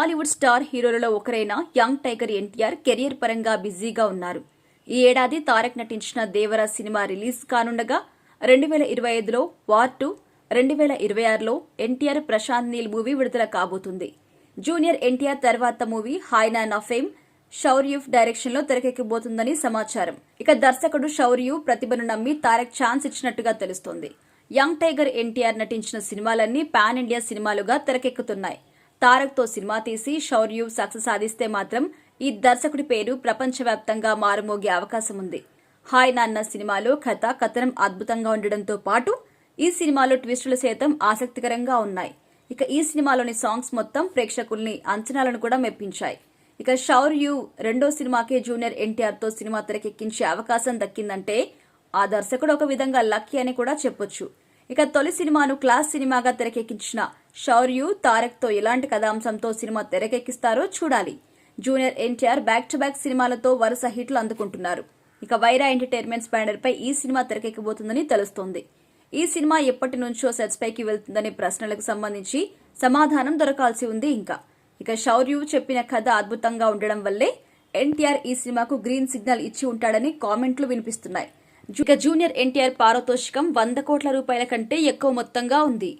Tollywood star హీరోలలో ఒకరైన young tiger NTR career పరంగా బిజీగా ఉన్నారు. ఈ ఏడాది తారక్ నటించిన దేవర సినిమా రిలీజ్ కానుండగా రెండు వేల ఇరవై ఐదులో వార్ టూ రెండు వేల ఇరవై ఆరులో ఎన్టీఆర్ ప్రశాంత్ నీల్ మూవీ విడుదల కాబోతుంది. జూనియర్ ఎన్టీఆర్ తర్వాత మూవీ హాయ్ నాన్ షౌర్యూఫ్ డైరెక్షన్లో తెరకెక్కబోతుందని సమాచారం. ఇక దర్శకుడు షౌర్యు ప్రతిభను నమ్మి తారక్ ఛాన్స్ ఇచ్చినట్టుగా తెలుస్తోంది. యంగ్ టైగర్ ఎన్టీఆర్ నటించిన సినిమాలన్నీ పాన్ ఇండియా సినిమాలుగా తెరకెక్కుతున్నాయి. తారక్తో సినిమా తీసి షౌర్యు సక్సెస్ సాధిస్తే మాత్రం ఈ దర్శకుడి పేరు ప్రపంచవ్యాప్తంగా మారుమోగే అవకాశం ఉంది హాయ్ నాన్న సినిమాలో కథ కథనం అద్భుతంగా ఉండడంతో పాటు ఈ సినిమాలో ట్విస్టులు సైతం ఆసక్తికరంగా ఉన్నాయి. ఇక ఈ సినిమాలోని సాంగ్స్ మొత్తం ప్రేక్షకుల్ని అంచనాలను కూడా మెప్పించాయి. ఇక షౌర్యు రెండో సినిమాకే జూనియర్ ఎన్టీఆర్తో సినిమా తెరకెక్కించే అవకాశం దక్కిందంటే ఆ దర్శకుడు ఒక విధంగా లక్కీ అని కూడా చెప్పొచ్చు. ఇక తొలి సినిమాను క్లాస్ సినిమాగా తెరకెక్కించిన షౌర్యు తారక్తో ఎలాంటి కథాంశంతో సినిమా తెరకెక్కిస్తారో చూడాలి. Junior NTR back to back సినిమాలతో వరుస హిట్లు అందుకుంటున్నారు. ఇక వైరా ఎంటర్టైన్మెంట్స్ బ్యానర్ పై ఈ సినిమా తెరకెక్కబోతుందని తెలుస్తోంది. ఈ సినిమా ఎప్పటి నుంచో సెట్స్ పైకి వెళ్తుందనే ప్రశ్నలకు సంబంధించి సమాధానం దొరకాల్సి ఉంది ఇంకా. ఇక శౌర్యు చెప్పిన కథ అద్భుతంగా ఉండడం వల్లే ఎన్టీఆర్ ఈ సినిమాకు గ్రీన్ సిగ్నల్ ఇచ్చి ఉంటాడని కామెంట్లు వినిపిస్తున్నాయి. ఇక జూనియర్ ఎన్టీఆర్ పారితోషికం వంద కోట్ల రూపాయల కంటే ఎక్కువ మొత్తంగా ఉంది.